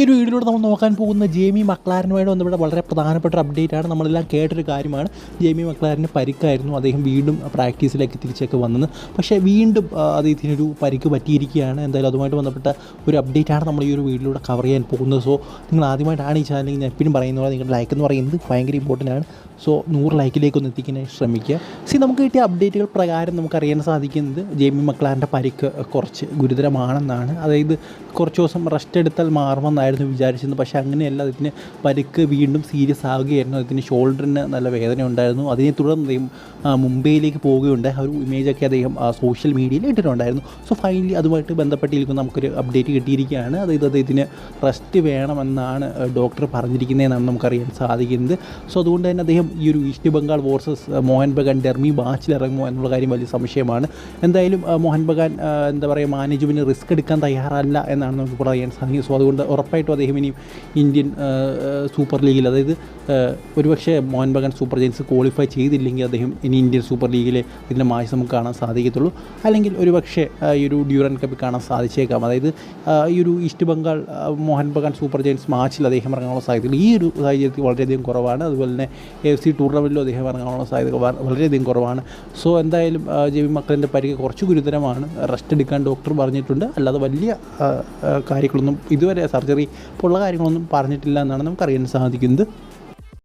ഈ ഒരു വീഡിയോയിലൂടെ നമ്മൾ നോക്കാൻ പോകുന്ന ജേമി മക്ലാറിനുമായിട്ട് ബന്ധപ്പെട്ട വളരെ പ്രധാനപ്പെട്ട അപ്ഡേറ്റ് ആണ്. നമ്മളെല്ലാം കേട്ടൊരു കാര്യമാണ്. ജേമി മക്ലാരന് പരിക്കായിരുന്നു. അദ്ദേഹം വീണ്ടും പ്രാക്ടീസിലേക്ക് തിരിച്ചൊക്കെ വന്നത് പക്ഷേ വീണ്ടും അദ്ദേഹത്തിനൊരു പരിക്ക് പറ്റിയിരിക്കുകയാണ്. എന്തായാലും അതുമായിട്ട് ബന്ധപ്പെട്ട ഒരു അപ്ഡേറ്റ് ആണ് നമ്മൾ ഈ ഒരു വീഡിയോയിലൂടെ കവർ ചെയ്യാൻ പോകുന്നത്. സോ നിങ്ങൾ ആദ്യമായിട്ടാണ് ഈ ചാനൽ ഞാൻ എപ്പോഴും പറയുന്നത് നിങ്ങളുടെ ലൈക്ക് എന്ന് പറയുന്നത് ഭയങ്കര ഇമ്പോർട്ടന്റ് ആണ്. സോ നൂറ് ലൈക്കിലേക്ക് ഒന്ന് എത്തിക്കാനായി ശ്രമിക്കുക. സി നമുക്ക് കിട്ടിയ അപ്ഡേറ്റുകൾ പ്രകാരം നമുക്കറിയാൻ സാധിക്കുന്നത് ജേമി മക്ലാറിന്റെ പരിക്ക് കുറച്ച് ഗുരുതരമാണെന്നാണ്. അതായത് കുറച്ച് ദിവസം റെസ്റ്റ് എടുത്താൽ മാറുമെന്നായിരുന്നു വിചാരിച്ചിരുന്നത് പക്ഷേ അങ്ങനെയല്ല അതിന് പരിക്ക് വീണ്ടും സീരിയസ് ആവുകയായിരുന്നു. അതിന് ഷോൾഡറിന് നല്ല വേദന ഉണ്ടായിരുന്നു. അതിനെ തുടർന്ന് അദ്ദേഹം മുംബൈയിലേക്ക് പോവുകയുണ്ടായി. ആ ഒരു ഇമേജൊക്കെ അദ്ദേഹം സോഷ്യൽ മീഡിയയിൽ ഇട്ടിട്ടുണ്ടായിരുന്നു. സോ ഫൈനലി അതുമായിട്ട് ബന്ധപ്പെട്ടിരിക്കുന്ന നമുക്കൊരു അപ്ഡേറ്റ് കിട്ടിയിരിക്കുകയാണ്. അതായത് അദ്ദേഹത്തിന് റെസ്റ്റ് വേണമെന്നാണ് ഡോക്ടർ പറഞ്ഞിരിക്കുന്നതെന്നാണ് നമുക്കറിയാൻ സാധിക്കുന്നത്. സോ അതുകൊണ്ട് തന്നെ അദ്ദേഹം ഈ ഒരു east Bengal versus Mohun Bagan derby മാച്ചിൽ ഇറങ്ങുമോ എന്നുള്ള കാര്യം വലിയ സംശയമാണ്. എന്തായാലും മോഹൻ ബഗാൻ എന്താ പറയുക മാനേജ്മെന്റ് റിസ്ക് എടുക്കാൻ തയ്യാറല്ല എന്നാണ് നമുക്ക് പറയാൻ സാധിക്കുന്നത്. സോ അതുകൊണ്ട് ഉറപ്പായിട്ടും അദ്ദേഹം ഇനിയും ഇന്ത്യൻ സൂപ്പർ ലീഗിൽ അതായത് ഒരുപക്ഷേ Mohun Bagan super giants qualify ചെയ്തില്ലെങ്കിൽ അദ്ദേഹം ഇനി ഇന്ത്യൻ സൂപ്പർ ലീഗിലെ ഇതിന്റെ മാച്ച് നമുക്ക് കാണാൻ സാധിക്കത്തുള്ളൂ. അല്ലെങ്കിൽ ഒരുപക്ഷെ ഈ ഒരു ഡ്യൂറൻ കപ്പ് കാണാൻ സാധിച്ചേക്കാം. അതായത് ഈ ഒരു east Bengal Mohun Bagan super giants മാച്ചിൽ അദ്ദേഹം ഇറങ്ങാനുള്ള സാധ്യത ഈ ഒരു സാഹചര്യത്തിൽ വളരെയധികം കുറവാണ്. അതുപോലെ തന്നെ എഫ് സി ടൂർണമെന്റിലും അദ്ദേഹം ഇറങ്ങാനുള്ള സാധ്യത വളരെയധികം കുറവാണ്. സോ എന്തായാലും ജെബി മക്കളിന്റെ പരിക്ക് കുറച്ച് ഗുരുതരമാണ്. റെസ്റ്റ് എടുക്കാൻ ഡോക്ടർ പറഞ്ഞിട്ടുണ്ട്. അല്ലാതെ വലിയ കാര്യങ്ങളൊന്നും ഇതുവരെ സർജറി പോലുള്ള കാര്യങ്ങളൊന്നും പറഞ്ഞിട്ടില്ല എന്നാണ് നമുക്കറിയാൻ സാധിക്കുന്നത്.